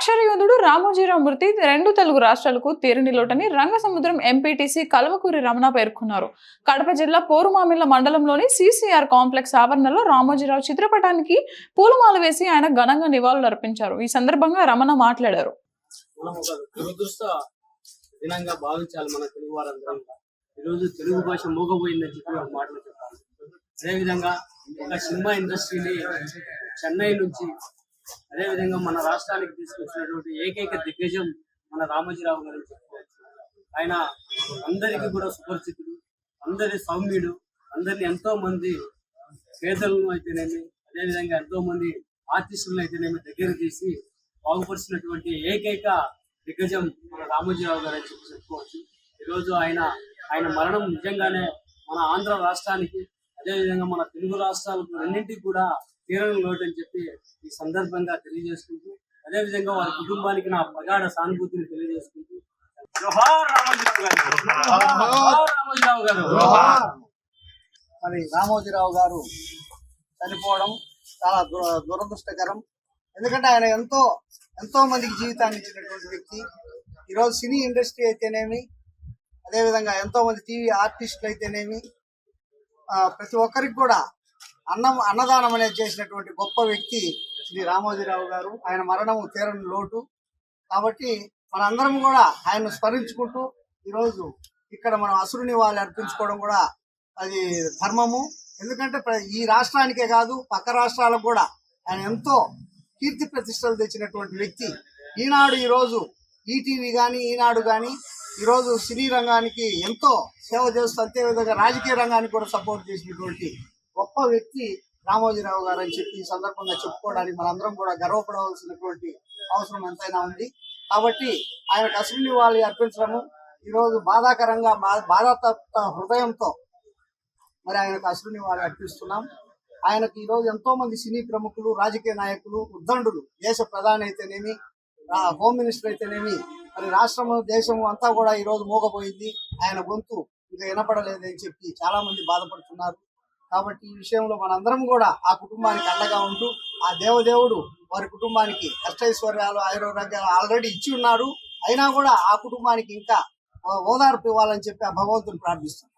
అక్షరయోధుడు రామోజీరావు మృతి రెండు తెలుగు రాష్ట్రాలకు తీరని లోటని రంగసముద్రం ఎంపీటీసీ కలవకూరి రమణ పేర్కొన్నారు. కడప జిల్లా పోరుమామిళ్ళ మండలంలోని సీసీఆర్ కాంప్లెక్స్ ఆవరణలో రామోజీరావు చిత్రపటానికి పూలమాల వేసి ఆయన ఘనంగా నివాళులు అర్పించారు. ఈ సందర్భంగా రమణ మాట్లాడారు. దినంగా భావించాలి మన తెలుగు వారందరం ఈరోజు తెలుగు భాష చెప్పి ఒక మాటలు చెప్పాలి. అదేవిధంగా ఒక సినిమా ఇండస్ట్రీని చెన్నై నుంచి అదేవిధంగా మన రాష్ట్రానికి తీసుకొచ్చినటువంటి ఏకైక దిగ్గజం మన రామోజీరావు గారు చెప్పుకోవచ్చు. ఆయన అందరికీ కూడా సుపరిచితుడు అందరి సౌమ్యుడు అందరిని ఎంతో మంది పేదలను అయితేనేమి అదేవిధంగా ఎంతో మంది ఆర్టిస్టులను అయితేనేమి దగ్గర తీసి బాగుపరిచినటువంటి ఏకైక దిగ్గజం మన రామోజీరావు గారు అని చెప్పి చెప్పుకోవచ్చు. ఈరోజు ఆయన ఆయన మరణం నిజంగానే మన ఆంధ్ర రాష్ట్రానికి అదేవిధంగా మన తెలుగు రాష్ట్రాలకు రెండింటికి కూడా తీరని లోటు అని చెప్పి ఈ సందర్భంగా తెలియజేసుకుంటూ అదేవిధంగా వారి కుటుంబానికి నా ప్రగాఢ సానుభూతిని తెలియజేసుకుంటూ. జోహార్ రామోజీరావు గారు. జోహార్ రామోజీరావు గారు. మరి రామోజీరావు గారు చనిపోవడం చాలా దు- దురదృష్టకరం. ఎందుకంటే ఆయన ఎంతో ఎంతో మందికి జీవితాన్ని ఇచ్చినటువంటి వ్యక్తి. ఈరోజు సినీ ఇండస్ట్రీ అయితేనేమి అదేవిధంగా ఎంతో మంది టీవీ ఆర్టిస్టులు అయితేనేమి ప్రతి ఒక్కరికి కూడా అన్నం అన్నదానం అనేది చేసినటువంటి గొప్ప వ్యక్తి శ్రీ రామోజీరావు గారు. ఆయన మరణం తీరని లోటు. కాబట్టి మనందరం కూడా ఆయన్ను స్మరించుకుంటూ ఈరోజు ఇక్కడ మనం అసురుని వాళ్ళు అర్పించుకోవడం కూడా అది ధర్మము. ఎందుకంటే ఈ రాష్ట్రానికే కాదు పక్క రాష్ట్రాలకు కూడా ఆయన ఎంతో కీర్తి ప్రతిష్టలు తెచ్చినటువంటి వ్యక్తి. ఈనాడు ఈరోజు ఈటీవీ కానీ ఈనాడు కానీ ఈరోజు సినీ రంగానికి ఎంతో సేవ చేస్తూ అంతేవిధంగా రాజకీయ రంగానికి కూడా సపోర్ట్ చేసినటువంటి గొప్ప వ్యక్తి రామోజీరావు గారు అని చెప్పి ఈ సందర్భంగా చెప్పుకోవడానికి మనందరం కూడా గర్వపడవలసినటువంటి అవసరం ఎంతైనా ఉంది. కాబట్టి ఆయనకు అశ్విని వాళ్ళు అర్పించడము ఈరోజు బాధాకరంగా బా- బాధాతప్త హృదయంతో మరి ఆయనకు అశ్విని వాళ్ళు అర్పిస్తున్నాం. ఆయనకు ఈరోజు ఎంతో మంది సినీ ప్రముఖులు రాజకీయ నాయకులు ఉద్దండులు దేశ ప్రధాని అయితేనేమి హోమ్ మినిస్టర్ అయితేనేమి మరి రాష్ట్రము దేశము అంతా కూడా ఈరోజు మోగపోయింది ఆయన గొంతు ఇంకా వినపడలేదని చెప్పి చాలా మంది బాధపడుతున్నారు. కాబట్టి ఈ విషయంలో మనందరం కూడా ఆ కుటుంబానికి అండగా ఉంటూ ఆ దేవదేవుడు వారి కుటుంబానికి అష్టైశ్వర్యాలు ఆయురోగ్యాలు ఆల్రెడీ ఇచ్చి ఉన్నారు అయినా కూడా ఆ కుటుంబానికి ఇంకా ఓదార్పు ఇవ్వాలని చెప్పి ఆ భగవంతుని ప్రార్థిస్తున్నాం.